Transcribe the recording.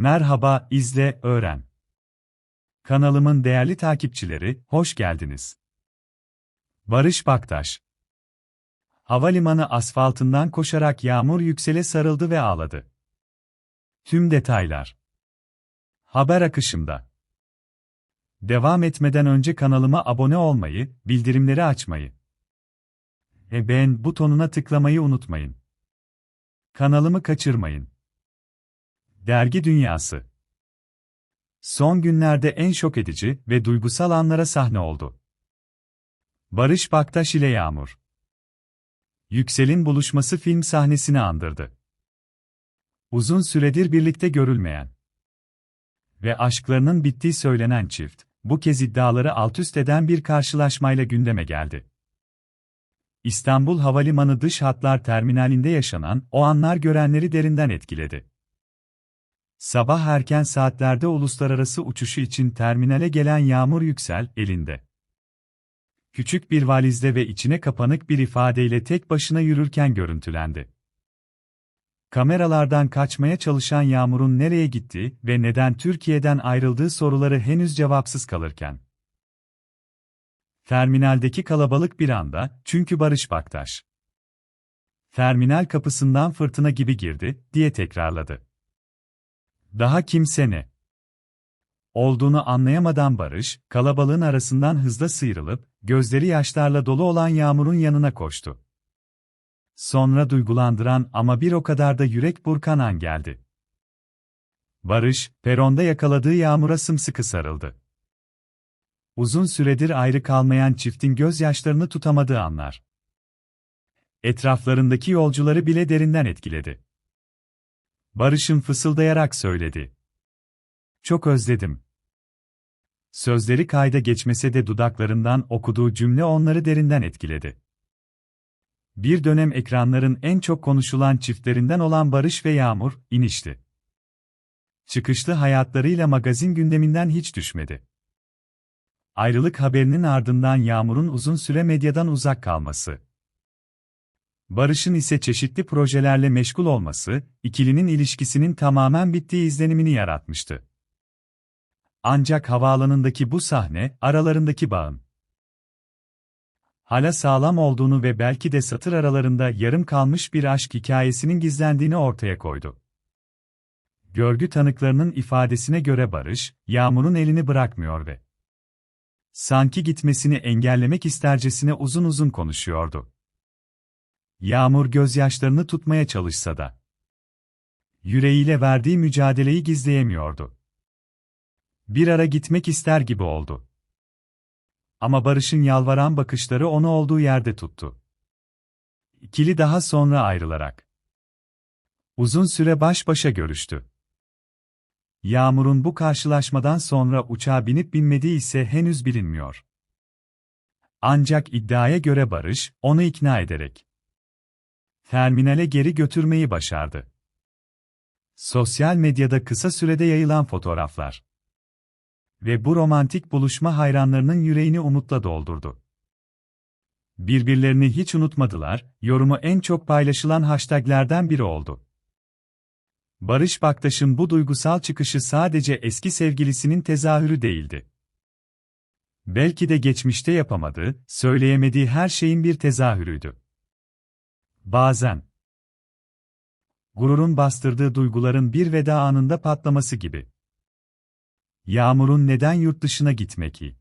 Merhaba, izle, öğren. Kanalımın değerli takipçileri, hoş geldiniz. Barış Baktaş Havalimanı asfaltından koşarak Yağmur Yüksel'e sarıldı ve ağladı. Tüm detaylar Haber akışımda. Devam etmeden önce kanalıma abone olmayı, bildirimleri açmayı ve beğen butonuna tıklamayı unutmayın. Kanalımı kaçırmayın. Dergi Dünyası Son günlerde en şok edici ve duygusal anlara sahne oldu. Barış Baktaş ile Yağmur Yüksel'in buluşması film sahnesini andırdı. Uzun süredir birlikte görülmeyen ve aşklarının bittiği söylenen çift, bu kez iddiaları altüst eden bir karşılaşmayla gündeme geldi. İstanbul Havalimanı dış hatlar terminalinde yaşanan o anlar görenleri derinden etkiledi. Sabah erken saatlerde uluslararası uçuşu için terminale gelen Yağmur Yüksel elinde. Küçük bir valizde ve içine kapanık bir ifadeyle tek başına yürürken görüntülendi. Kameralardan kaçmaya çalışan Yağmur'un nereye gittiği ve neden Türkiye'den ayrıldığı soruları henüz cevapsız kalırken. Terminaldeki kalabalık bir anda, çünkü Barış Baktaş. Terminal kapısından fırtına gibi girdi, diye tekrarladı. Daha kimse ne? Olduğunu anlayamadan Barış, kalabalığın arasından hızla sıyrılıp, gözleri yaşlarla dolu olan Yağmur'un yanına koştu. Sonra duygulandıran ama bir o kadar da yürek burkan an geldi. Barış, peronda yakaladığı Yağmur'a sımsıkı sarıldı. Uzun süredir ayrı kalmayan çiftin gözyaşlarını tutamadığı anlar. Etraflarındaki yolcuları bile derinden etkiledi. Barış'ın fısıldayarak söyledi. Çok özledim. Sözleri kayda geçmese de dudaklarından okuduğu cümle onları derinden etkiledi. Bir dönem ekranların en çok konuşulan çiftlerinden olan Barış ve Yağmur, inişti. Çıkışlı hayatlarıyla magazin gündeminden hiç düşmedi. Ayrılık haberinin ardından Yağmur'un uzun süre medyadan uzak kalması. Barış'ın ise çeşitli projelerle meşgul olması, ikilinin ilişkisinin tamamen bittiği izlenimini yaratmıştı. Ancak havaalanındaki bu sahne, aralarındaki bağın hala sağlam olduğunu ve belki de satır aralarında yarım kalmış bir aşk hikayesinin gizlendiğini ortaya koydu. Görgü tanıklarının ifadesine göre Barış, Yağmur'un elini bırakmıyor ve sanki gitmesini engellemek istercesine uzun uzun konuşuyordu. Yağmur gözyaşlarını tutmaya çalışsa da yüreğiyle verdiği mücadeleyi gizleyemiyordu. Bir ara gitmek ister gibi oldu. Ama Barış'ın yalvaran bakışları onu olduğu yerde tuttu. İkili daha sonra ayrılarak uzun süre baş başa görüştü. Yağmur'un bu karşılaşmadan sonra uçağa binip binmediği ise henüz bilinmiyor. Ancak iddiaya göre Barış, onu ikna ederek terminale geri götürmeyi başardı. Sosyal medyada kısa sürede yayılan fotoğraflar ve bu romantik buluşma hayranlarının yüreğini umutla doldurdu. Birbirlerini hiç unutmadılar, yorumu en çok paylaşılan hashtaglerden biri oldu. Barış Baktaş'ın bu duygusal çıkışı sadece eski sevgilisinin tezahürü değildi. Belki de geçmişte yapamadığı, söyleyemediği her şeyin bir tezahürüydü. Bazen gururun bastırdığı duyguların bir veda anında patlaması gibi. Yağmur'un neden yurt dışına gitmek ki?